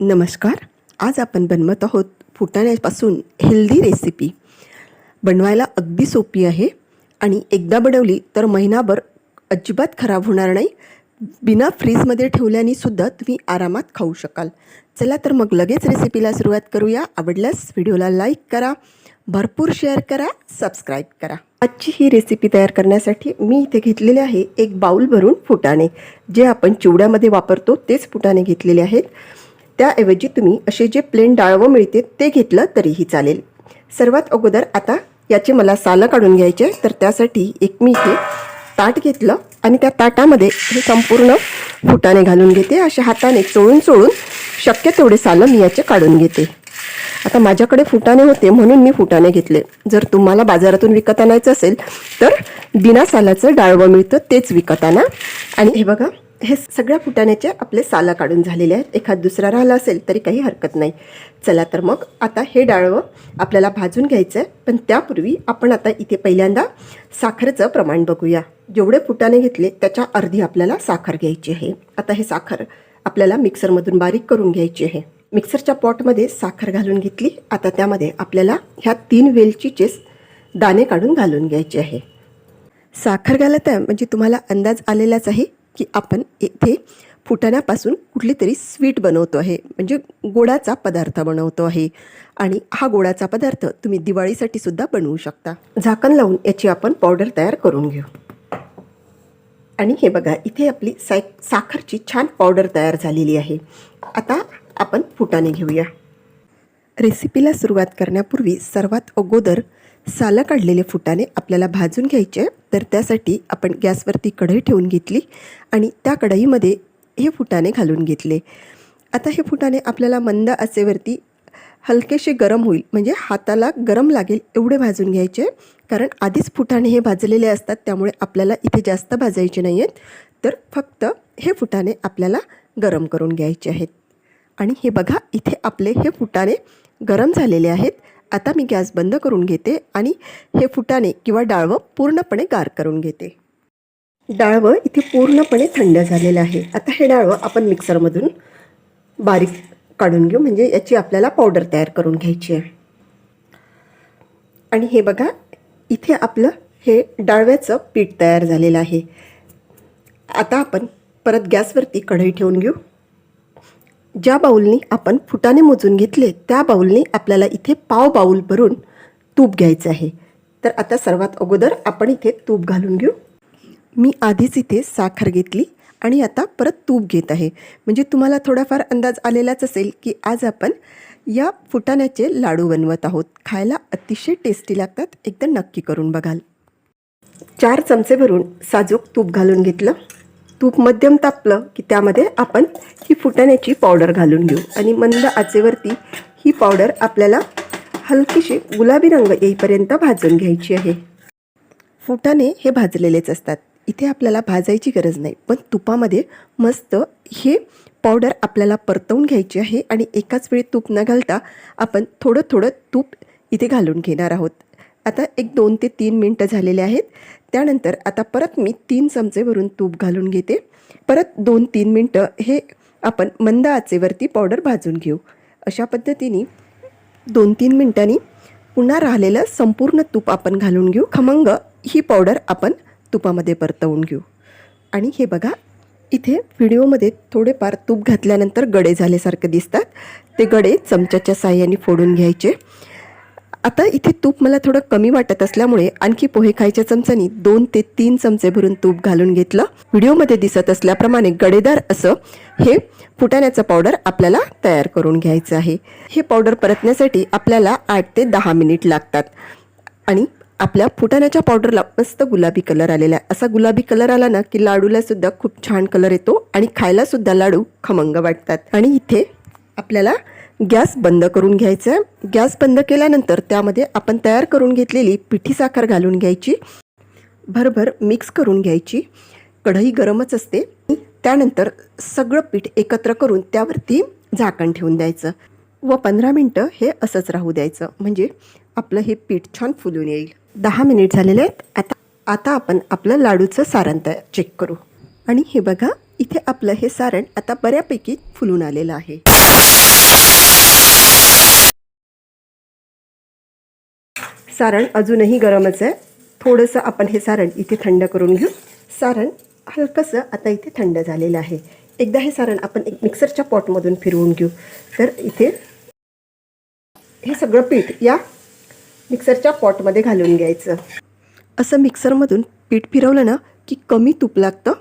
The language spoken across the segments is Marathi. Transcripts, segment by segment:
नमस्कार. आज आपण बनवत आहोत फुटाण्यापासून हेल्दी रेसिपी. बनवायला अगदी सोपी आहे आणि एकदा बनवली तर महिनाभर अजिबात खराब होणार नाही. बिना फ्रीजमध्ये ठेवल्याने सुद्धा तुम्ही आरामात खाऊ शकाल. चला तर मग लगेच रेसिपीला सुरुवात करूया. आवडल्यास व्हिडिओला लाईक करा भरपूर शेअर करा सबस्क्राईब करा. आजची ही रेसिपी तयार करण्यासाठी मी इथे घेतलेले आहे एक बाऊल भरून फुटाणे. जे आपण चिवड्यामध्ये वापरतो तेच फुटाणे घेतलेले आहेत. त्याऐवजी तुम्ही असे जे प्लेन डाळवं मिळते ते घेतलं तरीही चालेल. सर्वात अगोदर आता याचे मला सालं काढून घ्यायचे तर त्यासाठी एक मी इथे ताट घेतलं आणि त्या ताटामध्ये हे संपूर्ण फुटाने घालून घेते. अशा हाताने चोळून चोळून शक्य तेवढे सालं मी याचे काढून घेते. आता माझ्याकडे फुटाणे होते म्हणून मी फुटाणे घेतले. जर तुम्हाला बाजारातून विकत आणायचं असेल तर बिना सालाचं डाळवं मिळतं तेच विकत आणा. आणि हे बघा हे सगळ्या फुटाण्याचे आपले साला काढून झालेले आहेत. एखाद दुसरा राहिला असेल तरी काही हरकत नाही. चला तर मग आता हे डाळवं आपल्याला भाजून घ्यायचं आहे पण त्यापूर्वी आपण आता इथे पहिल्यांदा साखरेचं प्रमाण बघूया. जेवढे फुटाणे घेतले त्याच्या अर्धी आपल्याला साखर घ्यायची आहे. आता हे साखर आपल्याला मिक्सरमधून बारीक करून घ्यायची आहे. मिक्सरच्या पॉटमध्ये साखर घालून घेतली. आता त्यामध्ये आपल्याला ह्या तीन वेलचीचे दाणे काढून घालून घ्यायचे आहे. साखर घालत आहे म्हणजे तुम्हाला अंदाज आलेलाच आहे. की आपण इथे फुटाण्यापासून कुठली तरी स्वीट बनवतो आहे. म्हणजे गोडाचा पदार्थ बनवतो आहे. आणि हा गोडाचा पदार्थ तुम्ही दिवाळीसाठी सुद्धा बनवू शकता. झाकण लावून याची आपण पावडर तयार करून घेऊ. आणि हे बघा इथे आपली साय साखरची छान पावडर तयार झालेली आहे. आता आपण फुटाणे घेऊया. रेसिपीला सुरुवात करण्यापूर्वी सर्वात अगोदर सालं काढलेले फुटाने आपल्याला भाजून घ्यायचे तर त्यासाठी आपण गॅसवरती कढई ठेवून घेतली आणि त्या कढईमध्ये हे फुटाने घालून घेतले. आता हे फुटाने आपल्याला मंद आचेवरती हलकेसे गरम होईल. म्हणजे हाताला गरम लागेल एवढे भाजून घ्यायचे कारण आधीच फुटाणे हे भाजलेले असतात त्यामुळे आपल्याला इथे जास्त भाजायचे नाही आहेत. तर फक्त हे फुटाणे आपल्याला गरम करून घ्यायचे आहेत. आणि हे बघा इथे आपले हे फुटाणे गरम झालेले आहेत. आता मी गॅस बंद करून घेते आणि हे फुटाणे किंवा डाळवं पूर्णपणे गार करून घेते. डाळवं इथे पूर्णपणे थंड झालेलं आहे. आता हे डाळवं आपण मिक्सरमधून बारीक काढून घेऊ. म्हणजे याची आपल्याला पावडर तयार करून घ्यायची आहे. आणि हे बघा इथे आपलं हे डाळव्याचं पीठ तयार झालेलं आहे. आता आपण परत गॅसवरती कढई ठेवून घेऊ. ज्या बाऊलनी आपण फुटाणे मोजून घेतले त्या बाऊलनी आपल्याला इथे पाव बाऊल भरून तूप घ्यायचं आहे. तर आता सर्वात अगोदर आपण इथे तूप घालून घेऊ. मी आधीच इथे साखर घेतली आणि आता परत तूप घेत आहे. म्हणजे तुम्हाला थोडाफार अंदाज आलेलाच असेल की आज आपण या फुटाण्याचे लाडू बनवत आहोत. खायला अतिशय टेस्टी लागतात. एकदम नक्की करून बघाल. चार चमचे भरून साजूक तूप घालून घेतलं. तूप मध्यम तापलं की त्यामध्ये आपण ही फुटाण्याची पावडर घालून घेऊ. आणि मंद आचेवरती ही पावडर आपल्याला हलकीशी गुलाबी रंग येईपर्यंत भाजून घ्यायची आहे. फुटाणे हे भाजलेलेच असतात. इथे आपल्याला भाजायची गरज नाही. पण तुपामध्ये मस्त हे पावडर आपल्याला परतवून घ्यायची आहे आणि एकाच वेळी तूप न घालता आपण थोडं थोडं तूप इथे घालून घेणार आहोत. आता एक दोन ते तीन मिनटं झालेले आहेत. त्यानंतर आता परत मी तीन चमचे भरून तूप घालून घेते. परत दोन तीन मिनटं हे आपण मंद आचेवरती पावडर भाजून घेऊ. अशा पद्धतीने दोन तीन मिनटांनी पुन्हा राहिलेलं संपूर्ण तूप आपण घालून घेऊ. खमंग ही पावडर आपण तुपामध्ये परतवून घेऊ. आणि हे बघा इथे व्हिडिओमध्ये थोडेफार तूप घातल्यानंतर गडे झाल्यासारखं दिसतात. ते गडे चमच्याच्या साह्याने फोडून घ्यायचे. आता इथे तूप मला थोडं कमी वाटत असल्यामुळे आणखी पोहे खायच्या चमच्यानी दोन ते तीन चमचे भरून तूप घालून घेतलं. व्हिडिओमध्ये दिसत असल्याप्रमाणे गडेदार असं हे फुटाण्याचं पावडर आपल्याला तयार करून घ्यायचं आहे. हे पावडर परतण्यासाठी आपल्याला आठ ते दहा मिनिट लागतात. आणि आपल्या फुटाण्याच्या पावडरला मस्त गुलाबी कलर आलेला आहे. असा गुलाबी कलर आला ना की लाडूला सुद्धा खूप छान कलर येतो आणि खायला सुद्धा लाडू खमंग वाटतात. आणि इथे आपल्याला गॅस बंद करून घ्यायचा आहे गॅस बंद केल्यानंतर त्यामध्ये आपण तयार करून घेतलेली पिठी साखर घालून घ्यायची. भरभर मिक्स करून घ्यायची. कढई गरमच असते. त्यानंतर सगळं पीठ एकत्र करून त्यावरती झाकण ठेवून द्यायचं. व पंधरा मिनटं हे असंच राहू द्यायचं. म्हणजे आपलं हे पीठ छान फुलून येईल. दहा मिनिट झालेले आहेत. आता आता आपण आपलं लाडूचं सारण तयार चेक करू. आणि हे बघा इथे आपलं हे सारण आता बऱ्यापैकी फुलून आलेलं आहे. सारण अजूनही गरमच आहे. थोडंसं आपण हे सारण इथे थंड करून घेऊ. सारण हलकंसं आता इथे थंड झालेलं आहे. एकदा हे सारण आपण एक मिक्सरच्या पॉटमधून फिरवून घेऊ. तर इथे हे सगळं पीठ या मिक्सरच्या पॉटमध्ये घालून घ्यायचं. असं मिक्सरमधून पीठ फिरवलं ना की कमी तूप लागतं.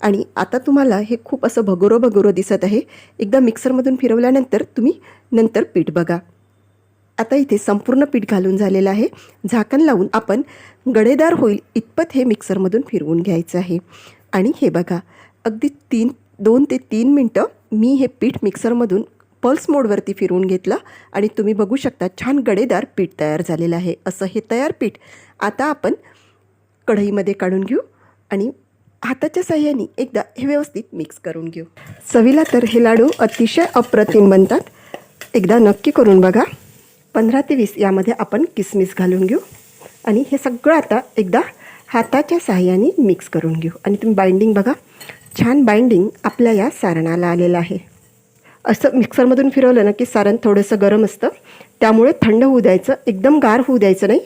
आणि आता तुम्हाला हे खूप असं भगोरं भगोरं दिसत आहे. एकदा मिक्सरमधून फिरवल्यानंतर तुम्ही नंतर पीठ बघा. आता इथे संपूर्ण पीठ घालून झालेलं आहे. झाकण लावून आपण गडेदार होईल इतपत हे मिक्सरमधून फिरवून घ्यायचं आहे. आणि हे बघा अगदी तीन दोन ते तीन मिनटं मी हे पीठ मिक्सरमधून पल्स मोडवरती फिरवून घेतलं आणि तुम्ही बघू शकता छान गडेदार पीठ तयार झालेलं आहे. असं हे तयार पीठ आता आपण कढईमध्ये काढून घेऊ आणि हाताच्या साह्याने एकदा हे व्यवस्थित मिक्स करून घेऊ. चवीला तर हे लाडू अतिशय अप्रतिम बनतात. एकदा नक्की करून बघा. पंधरा ते वीस यामध्ये आपण किसमिस घालून घेऊ. आणि हे सगळं आता एकदा हाताच्या सहाय्याने मिक्स करून घेऊ. आणि तुम्ही बाइंडिंग बघा छान बाइंडिंग आपल्या या सारणाला आलेलं आहे. असं मिक्सरमधून फिरवलं ना की सारण थोडंसं गरम असतं. त्यामुळे थंड होऊ द्यायचं एकदम गार होऊ द्यायचं नाही.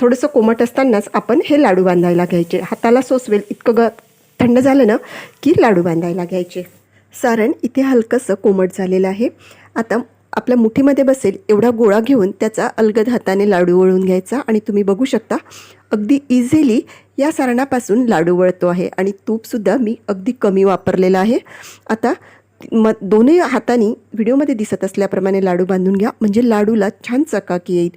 थोडंसं कोमट असतानाच आपण हे लाडू बांधायला घ्यायचे. हाताला सोसवेल इतकं ग थंड झालं ना की लाडू बांधायला घ्यायचे. सारण इथे हलकंसं कोमट झालेलं आहे. आता आपल्या मुठीमध्ये बसेल एवढा गोळा घेऊन त्याचा अलगद हाताने लाडू वळून घ्यायचा आणि तुम्ही बघू शकता अगदी इझिली या सारणापासून लाडू वळतो आहे आणि तूपसुद्धा मी अगदी कमी वापरलेलं आहे. आता म दोन्ही हाताने व्हिडिओमध्ये दिसत असल्याप्रमाणे लाडू बांधून घ्या म्हणजे लाडूला छान चकाकी येईल.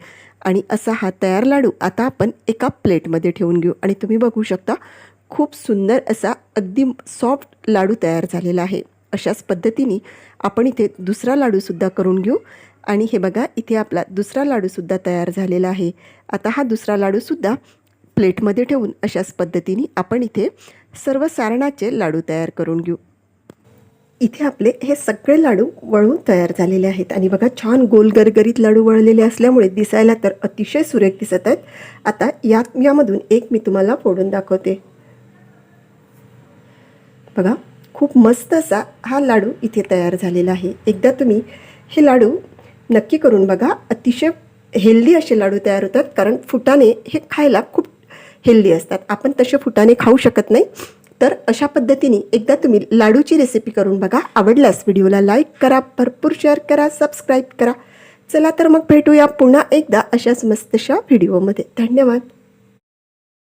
आणि असा हा तयार लाडू आता आपण एका प्लेटमध्ये ठेवून घेऊ आणि तुम्ही बघू शकता खूप सुंदर असा अगदी सॉफ्ट लाडू तयार झालेला आहे. अशाच पद्धतीने आपण इथे दुसरा लाडूसुद्धा करून घेऊ. आणि हे बघा इथे आपला दुसरा लाडूसुद्धा तयार झालेला आहे. आता हा दुसरा लाडूसुद्धा प्लेटमध्ये ठेवून अशाच पद्धतीने आपण इथे सर्व सारणाचे लाडू तयार करून घेऊ. इथे आपले हे सगळे लाडू वळून तयार झालेले आहेत. आणि बघा छान गोल गरगरीत लाडू वळलेले असल्यामुळे दिसायला तर अतिशय सुरेख दिसत आहेत. आता या यामधून एक मी तुम्हाला फोडून दाखवते. बघा खूप मस्त असा हा लाडू इथे तयार झालेला आहे. एकदा तुम्ही हे लाडू नक्की करून बघा. अतिशय हेल्दी असे लाडू तयार होतात कारण फुटाणे हे खायला खूप हेल्दी असतात. आपण तसे फुटाणे खाऊ शकत नाही. तर अशा पद्धतीने एकदा तुम्ही लाडूची रेसिपी करून बघा. आवडल्यास व्हिडिओला लाईक करा भरपूर शेअर करा सबस्क्राईब करा. चला तर मग भेटूया पुन्हा एकदा अशाच मस्तशा व्हिडिओमध्ये धन्यवाद.